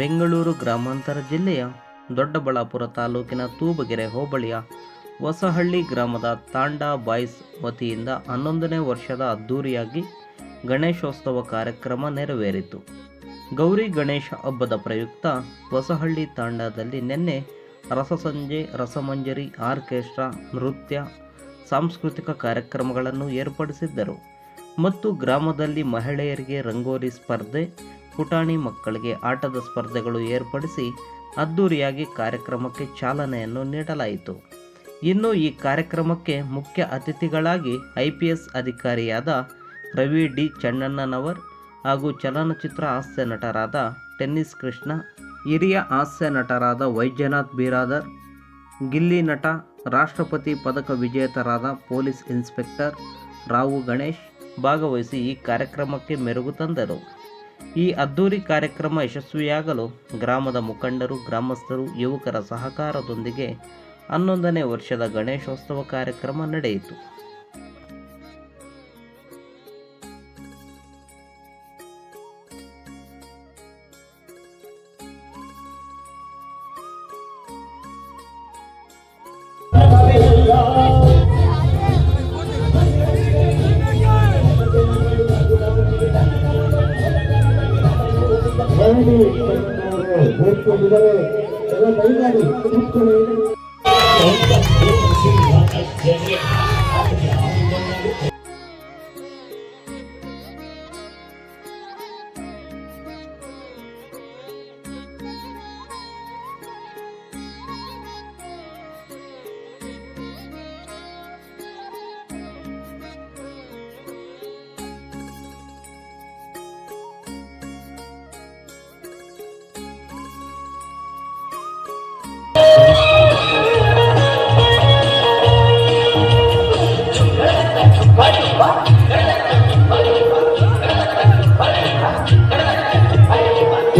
ಬೆಂಗಳೂರು ಗ್ರಾಮಾಂತರ ಜಿಲ್ಲೆಯ ದೊಡ್ಡಬಳ್ಳಾಪುರ ತಾಲೂಕಿನ ತೂಬಗೆರೆ ಹೋಬಳಿಯ ಹೊಸಹಳ್ಳಿ ಗ್ರಾಮದ ತಾಂಡಾ ಬಾಯ್ಸ್ ವತಿಯಿಂದ ಹನ್ನೊಂದನೇ ವರ್ಷದ ಅದ್ದೂರಿಯಾಗಿ ಗಣೇಶೋತ್ಸವ ಕಾರ್ಯಕ್ರಮ ನೆರವೇರಿತು. ಗೌರಿ ಗಣೇಶ ಹಬ್ಬದ ಪ್ರಯುಕ್ತ ಹೊಸಹಳ್ಳಿ ತಾಂಡಾದಲ್ಲಿ ನಿನ್ನೆ ರಸಸಂಜೆ ರಸಮಂಜರಿ ಆರ್ಕೆಸ್ಟ್ರಾ, ನೃತ್ಯ, ಸಾಂಸ್ಕೃತಿಕ ಕಾರ್ಯಕ್ರಮಗಳನ್ನು ಏರ್ಪಡಿಸಿದ್ದರು. ಮತ್ತು ಗ್ರಾಮದಲ್ಲಿ ಮಹಿಳೆಯರಿಗೆ ರಂಗೋಲಿ ಸ್ಪರ್ಧೆ ಪುಟಾಣಿ ಮಕ್ಕಳಿಗೆ ಆಟದ ಸ್ಪರ್ಧೆಗಳು ಏರ್ಪಡಿಸಿ ಅದ್ದೂರಿಯಾಗಿ ಕಾರ್ಯಕ್ರಮಕ್ಕೆ ಚಾಲನೆಯನ್ನು ನೀಡಲಾಯಿತು. ಇನ್ನು ಈ ಕಾರ್ಯಕ್ರಮಕ್ಕೆ ಮುಖ್ಯ ಅತಿಥಿಗಳಾಗಿ ಐ ಪಿ ಎಸ್ ಅಧಿಕಾರಿಯಾದ ರವಿ ಡಿ ಚೆನ್ನಣ್ಣನವರ್ ಹಾಗೂ ಚಲನಚಿತ್ರ ಹಾಸ್ಯ ನಟರಾದ ಟೆನ್ನಿಸ್ ಕೃಷ್ಣ, ಹಿರಿಯ ಹಾಸ್ಯ ನಟರಾದ ವೈದ್ಯನಾಥ್ ಬಿರಾದರ್, ಗಿಲ್ಲಿ ನಟ, ರಾಷ್ಟ್ರಪತಿ ಪದಕ ವಿಜೇತರಾದ ಪೊಲೀಸ್ ಇನ್ಸ್ಪೆಕ್ಟರ್ ರಾವು ಗಣೇಶ್ ಭಾಗವಹಿಸಿ ಈ ಕಾರ್ಯಕ್ರಮಕ್ಕೆ ಮೆರುಗು ತಂದರು. ಈ ಅದ್ದೂರಿ ಕಾರ್ಯಕ್ರಮ ಯಶಸ್ವಿಯಾಗಲು ಗ್ರಾಮದ ಮುಖಂಡರು ಗ್ರಾಮಸ್ಥರು ಯುವಕರ ಸಹಕಾರದೊಂದಿಗೆ ಹನ್ನೊಂದನೇ ವರ್ಷದ ಗಣೇಶೋತ್ಸವ ಕಾರ್ಯಕ್ರಮ ನಡೆಯಿತು. ಕೂತ್ಕೊಂಡಿದ್ದಾರೆ ಎಲ್ಲ ದಯಮಾಡಿ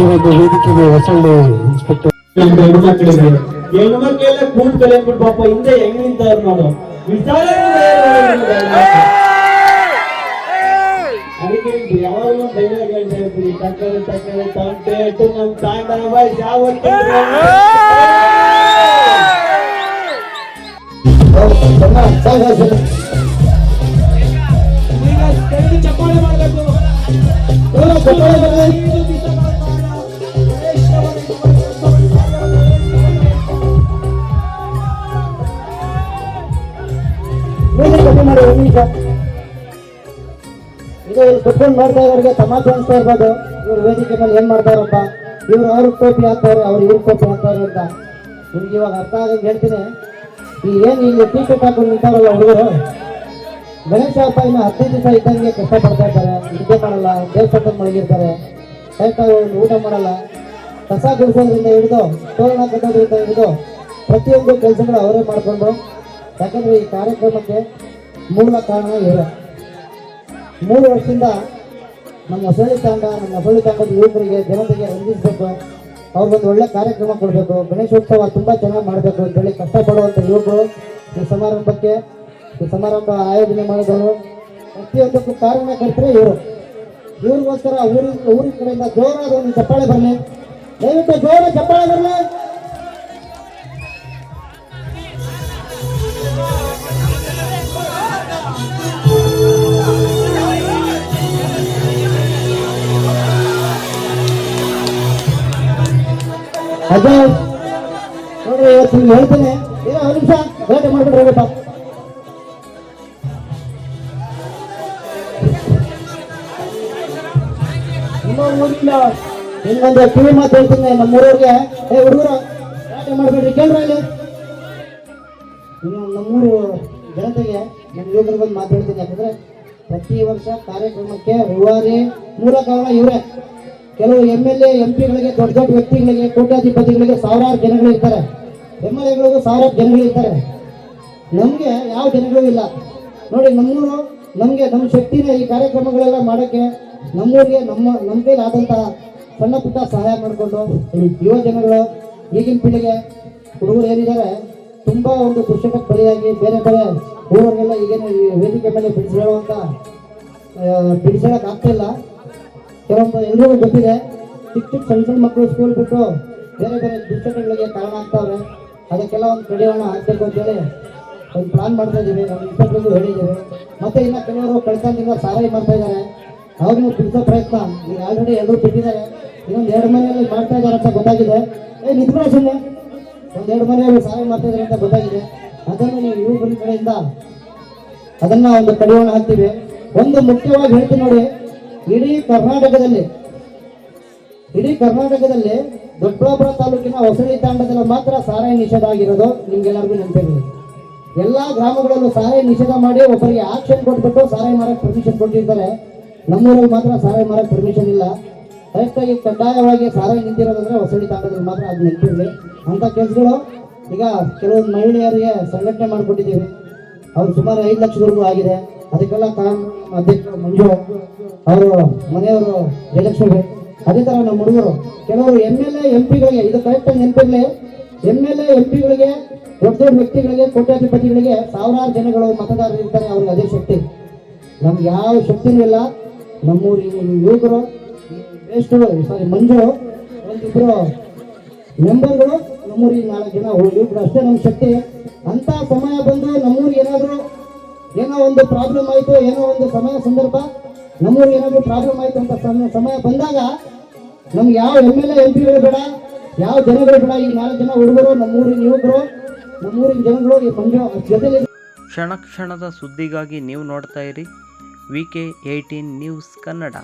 ಕೂತ್ಕೊಳ್ಳಿ ಈ ಒಂದು ವೇದಿಕೆಗೆ ಹೊಸಳ್ಳಿ ಇನ್ಸ್ಪೆಕ್ಟರ್ ನಮ್ಮ ಹೆಣ್ಮಕ್ಳಿಗೆ ಹೆಣ್ಮಕ್ಳೆಲ್ಲ ಕೂತ್ ಕಲಿಯಕ್ಬಿಟ್ಟು ಪಾಪ ಹಿಂದೆ ಹೆಂಗ್ ನಿಂತವ್ರು ನೋಡು ವಿಚಾರ ಅದಕ್ಕೆ ಯಾವಾಗಲೂ ಡೈಲಾಗ್ ಹೇಳ್ತಾ ಇರ್ತೀವಿ ತಕ್ಕಳೆ ತಕ್ಕಳೆ ತಂಟೆ ಇಟ್ಟು ನಮ್ ತಾಂಡ ಬಾಯ್ಸ್ ಯಾವತ್ತು ಈಗ ಕೈಲಿ ಚಪ್ಪಾಳೆ ಮಾಡ್ಬೇಕು ಚಪ್ಪಾಳೆ ಕಮ್ಮಿ ಮಾಡಿ ಒಂದು ನಿಮಿಷ ಇದು ಇಲ್ಲಿ ಕುತ್ಕೊಂಡು ನೋಡ್ತಾ ಇರೋರಿಗೆ ತಮಾಷೆ ಅನ್ಸ್ತಾ ಇರ್ಬೋದು. ಇವ್ರು ವೇದಿಕೆ ಮೇಲೆ ಏನ್ ಮಾಡ್ತಾರಪ್ಪ? ಇವ್ರು ಅವ್ರಿಗೆ ಟೋಪಿ ಹಾಕ್ತಾರೆ ಅವ್ರು ಇವ್ರಿಗೆ ಟೋಪಿ ಹಾಕ್ತಾರೆ ಅಂತ. ನಿಮ್ಗೆ ಇವಾಗ ಅರ್ಥ ಆಗಂಗೆ ಹೇಳ್ತೀನಿ. ಈ ಏನ್ ಇಲ್ಲಿ ಟೀ ಶರ್ಟ್ ಹಾಕೊಂಡು ನಿಂತಾರಲ್ಲ ಹುಡುಗರು? ಗಣೇಶ ಹಬ್ಬ ಇನ್ನು ದಿವಸ ಇದ್ದಂಗೆ ಕಷ್ಟಪಡ್ತಾ ಇರ್ತಾರೆ ನಿದ್ದೆ ಮಾಡಲ್ಲ ದೇವಸ್ಥಾನದ ಮಲಗಿರ್ತಾರೆ ಒಂದು ಊಟ ಮಾಡಲ್ಲ. ಕಸ ಗುಡಿಸೋದ್ರಿಂದ ಹಿಡಿದು, ತೋರಣ ಕಟ್ಟೋದ್ರಿಂದ ಹಿಡಿದು ಪ್ರತಿಯೊಂದು ಕೆಲಸಗಳು ಅವರೇ ಮಾಡಿಕೊಂಡು. ಯಾಕಂದ್ರೆ ಈ ಕಾರ್ಯಕ್ರಮಕ್ಕೆ ಮೂಲ ಕಾರಣ ಇವರೇ. ಮೂರು ವರ್ಷದಿಂದ ನಮ್ಮ ಹೊಸಳ್ಳಿ ತಾಂಡ, ನಮ್ಮ ಹೊಸಳ್ಳಿ ತಾಂಡದ ಯುವಕರಿಗೆ ಜನತೆಗೆ ರಂಜಿಸಬೇಕು. ಅವ್ರಿಗೊಂದು ಒಳ್ಳೆ ಕಾರ್ಯಕ್ರಮ ಕೊಡಬೇಕು. ಗಣೇಶೋತ್ಸವ ತುಂಬ ಚೆನ್ನಾಗಿ ಮಾಡಬೇಕು ಅಂತೇಳಿ ಕಷ್ಟಪಡುವಂಥ ಯುವಕರು ಈ ಸಮಾರಂಭಕ್ಕೆ, ಈ ಸಮಾರಂಭ ಆಯೋಜನೆ ಮಾಡಿದವರು. ಪ್ರತಿಯೊಂದಕ್ಕೂ ಕಾರಣಕರ್ತರೆ ಇವರು. ಇವ್ರಿಗೋಸ್ಕರ ಊರಿನ ಊರಿನ ಕಡೆಯಿಂದ ಜೋರಾದ ಒಂದು ಚಪ್ಪಾಳೆ ಬರಲಿ. ದಯವಿಟ್ಟು ಜೋರ ಚಪ್ಪಾಳೆ ಬರಲಿ. ಅಜಯ್ ನೋಡ್ರಿ, ಇವತ್ತು ಹೇಳ್ತೇನೆ. ಏನೋ ಒಂದು ನಿಮಿಷ ಗಲಾಟೆ ಮಾಡ್ಬಿಟ್ರೆ ಹೋಗಪ್ಪ ಊರಿಂದ ಇನ್ನೊಂದು ಕಿವಿ ಮಾತು ಹೇಳ್ತೀನಿ ನಮ್ಮ ಊರವ್ರಿಗೆ ಏ, ಹುಡುಗರು, ಗಲಾಟೆ ಮಾಡ್ಬೇಡ್ರಿ, ಕೇಳ್ರ ಇಲ್ಲಿ ಇನ್ನು ನಮ್ಮೂರು ಜನತೆಗೆ ನಮ್ಮ ಯುವಕರ ಬಂದು ಮಾತಾಡ್ತೀನಿ ಯಾಕಂದ್ರೆ ಪ್ರತಿ ವರ್ಷ ಕಾರ್ಯಕ್ರಮಕ್ಕೆ ರೂವಾರಿ ಮೂಲ ಕಾರಣ ಇವರೇ. ಕೆಲವು ಎಂ ಎಲ್ ಎ, ಎಂ ಪಿಗಳಿಗೆ, ದೊಡ್ಡ ದೊಡ್ಡ ವ್ಯಕ್ತಿಗಳಿಗೆ, ಕೋಟ್ಯಾಧಿಪತಿಗಳಿಗೆ ಸಾವಿರಾರು ಜನಗಳು ಇರ್ತಾರೆ. ಎಂ ಎಲ್ ಎಗಳಿಗೂ ಸಾವಿರಾರು ಜನಗಳು ಇರ್ತಾರೆ. ನಮಗೆ ಯಾವ ಜನಗಳು ಇಲ್ಲ. ನೋಡಿ, ನಮ್ಮೂರು, ನಮಗೆ ನಮ್ಮ ಶಕ್ತಿನ ಈ ಕಾರ್ಯಕ್ರಮಗಳೆಲ್ಲ ಮಾಡೋಕ್ಕೆ ನಮ್ಮೂರಿಗೆ, ನಮ್ಮ ನಮ್ಮ ಕೈಲಿ ಆದಂತಹ ಸಣ್ಣ ಪುಟ್ಟ ಸಹಾಯ ಮಾಡಿಕೊಂಡು ಯುವ ಜನಗಳು, ಈಗಿನ ಪೀಳಿಗೆ ಹುಡುಗರು ಏನಿದ್ದಾರೆ, ತುಂಬ ಒಂದು ದುಶ್ಚಟಕ್ಕೆ ಬಲಿಯಾಗಿ ಬೇರೆ ಬೇರೆ ಊರವರೆಲ್ಲ ಈಗೇನು ವೇದಿಕೆ ಮೇಲೆ ಬಿಡಿಸ್ಕೊಳ್ಳುವಂತ ಬಿಡಿಸೋಳಕ್ ಆಗ್ತಿಲ್ಲ ಕೆಲವೊಂದು ಎಲ್ರಿಗೂ ಗೊತ್ತಿದೆ, ಚಿಕ್ಕ ಚಿಕ್ಕ ಸಣ್ಣ ಸಣ್ಣ ಮಕ್ಕಳು ಸ್ಕೂಲ್ ಬಿಟ್ಟು ಬೇರೆ ಬೇರೆ ದುಶ್ಚಟಗಳಿಗೆ ಕಾರಣ ಆಗ್ತಾವ್ರೆ ಅದಕ್ಕೆಲ್ಲ ಒಂದು ಕಡಿವಾಣ ಹಾಕ್ಬೇಕು ಅಂತೇಳಿ ಒಂದು ಪ್ಲಾನ್ ಮಾಡ್ತಾ ಇದ್ದೀವಿ, ನಮ್ಮ ಇನ್ಸ್ಪೆಕ್ಟರ್ಗೂ ಹೇಳಿದ್ದೀವಿ ಮತ್ತೆ ಇನ್ನು ಕೆಲವರು ಕಳ್ತನದಿಂದ ಸಾರಾಯಿ ಮಾಡ್ತಾ ಇದ್ದಾರೆ. ಅವ್ರನ್ನೂ ಬಿಡಿಸೋ ಪ್ರಯತ್ನ. ಈಗ ಆಲ್ರೆಡಿ ಎಲ್ಲರೂ ಬಿಟ್ಟಿದ್ದಾರೆ. ಇನ್ನೊಂದು ಎರಡು ಮನೆಯಲ್ಲಿ ಮಾಡ್ತಾ ಇದ್ದಾರೆ ಅಂತ ಗೊತ್ತಾಗಿದೆ. ಏ, ನಿಂತ್ಕೊಳ್ಳೋ ಸುಮ್ಮನೆ ಎರಡು ಮನೆಯಲ್ಲಿ ಸಾರಾಯಿ ಮಾಡ್ತಾ ಇದ್ದಾರೆ ಅಂತ ಗೊತ್ತಾಗಿದೆ. ಅದನ್ನು ನೀವು ಯುವಕರ ಕಡೆಯಿಂದ ಅದನ್ನ ಒಂದು ಕಡಿವಾಣ ಹಾಕ್ತೀವಿ. ಒಂದು ಮುಖ್ಯವಾಗಿ ಹೇಳ್ತೀವಿ ನೋಡಿ. ಇಡೀ ಕರ್ನಾಟಕದಲ್ಲಿ ಇಡೀ ಕರ್ನಾಟಕದಲ್ಲಿ ದೊಡ್ಡಬಳ್ಳಾಪುರ ತಾಲೂಕಿನ ಹೊಸಳಿ ತಾಂಡದಲ್ಲಿ ಮಾತ್ರ ಸಾರಾಯಿ ನಿಷೇಧ ಆಗಿರೋದು ನಿಮ್ಗೆಲ್ಲರಿಗೂ ನೆನಪಿರಲಿ ಎಲ್ಲಾ ಗ್ರಾಮಗಳಲ್ಲೂ ಸಾರಾಯಿ ನಿಷೇಧ ಮಾಡಿ ಒಬ್ಬರಿಗೆ ಆಕ್ಷನ್ ಕೊಟ್ಬಿಟ್ಟು ಸಾರಾಯಿ ಮಾರಕ್ ಪರ್ಮಿಷನ್ ಕೊಟ್ಟಿರ್ತಾರೆ. ನಮ್ಮೂರಲ್ಲಿ ಮಾತ್ರ ಸಾರಾಯಿ ಮಾರಕ್ ಪರ್ಮಿಷನ್ ಇಲ್ಲ. ಕರೆಕ್ಟಾಗಿ ಕಡ್ಡಾಯವಾಗಿ ಸಾರಾಯಿ ನಿಂತಿರೋದಂದ್ರೆ ಹೊಸಳಿ ತಾಂಡದಲ್ಲಿ ಮಾತ್ರ ಅದು ನೆನಪಿರಲಿ. ಅಂತ ಕೆಲಸಗಳು ಈಗ ಕೆಲವೊಂದು ಮಹಿಳೆಯರಿಗೆ ಸಂಘಟನೆ ಮಾಡಿಕೊಟ್ಟಿದ್ದೀವಿ. ಅವ್ರು ಸುಮಾರು ಐದು ಲಕ್ಷದವರೆಗೂ ಆಗಿದೆ. ಅದಕ್ಕೆಲ್ಲ ತಾನ್ ಅಧ್ಯಕ್ಷ ಮಂಜು ಅವರು ಮನೆಯವರು ಜಯಲಕ್ಷ್ಮಿ ಅದೇ ತರ ನಮ್ಮ ಹುಡುಗರು. ಕೆಲವರು ಎಂ ಎಲ್ ಎ ಎಂ ಪಿಗಳಿಗೆ ಇದು ಕರೆಕ್ಟಾಗಿ ನೆನಪಿರಲಿ. ಎಂ ಎಲ್ ಎ ಎಂ ಪಿಗಳಿಗೆ ದೊಡ್ಡ ದೊಡ್ಡ ವ್ಯಕ್ತಿಗಳಿಗೆ, ಕೋಟ್ಯಾಧಿಪತಿಗಳಿಗೆ ಸಾವಿರಾರು ಜನಗಳು ಮತದಾರರು ಇರ್ತಾರೆ ಅವ್ರಿಗೆ ಅದೇ ಶಕ್ತಿ. ನಮ್ಗೆ ಯಾವ ಶಕ್ತಿನೂ ಇಲ್ಲ. ನಮ್ಮೂರಿನ ಯುವಕರು ವೇಸ್ಟ್ ಸಾರಿ ಮಂಜು ಒಂದಿಬ್ಬರು ಮೆಂಬರ್ಗಳು ನಮ್ಮೂರಿಗೆ ನಾಲ್ಕು ಜನ ಯುವಕರು ಅಷ್ಟೇ ನಮ್ಮ ಶಕ್ತಿ. ಅಂತ ಸಮಯ ಬಂದು ನಮ್ಮೂರಿಗೆ ಏನಾದರೂ ಏನೋ ಒಂದು ಪ್ರಾಬ್ಲಮ್ ಆಯಿತು, ಏನೋ ಒಂದು ಸಮಯ ಸಂದರ್ಭ ನಮ್ಮೂರಿಗೆ ಏನಾದರೂ ಪ್ರಾಬ್ಲಮ್ ಆಯಿತು ಅಂತ ಸಮಯ ಬಂದಾಗ ನಮ್ಗೆ ಯಾವ ಎಂ ಎಲ್ ಎ ಪಿಗಳು ಬೇಡ, ಯಾವ ಜನಗಳು ಬೇಡ, ಈ ನಾಲ್ಕು ಜನ ಹುಡುಗರು, ನಮ್ಮೂರಿನ ಯುವಕರು, ನಮ್ಮೂರಿನ ಜನಗಳು ಈ ಪಂಜಾಬ್ ಜೊತೆಲಿ ಕ್ಷಣ ಕ್ಷಣದ ಸುದ್ದಿಗಾಗಿ ನೀವು ನೋಡ್ತಾ ಇರಿ V K eighteen news Kannada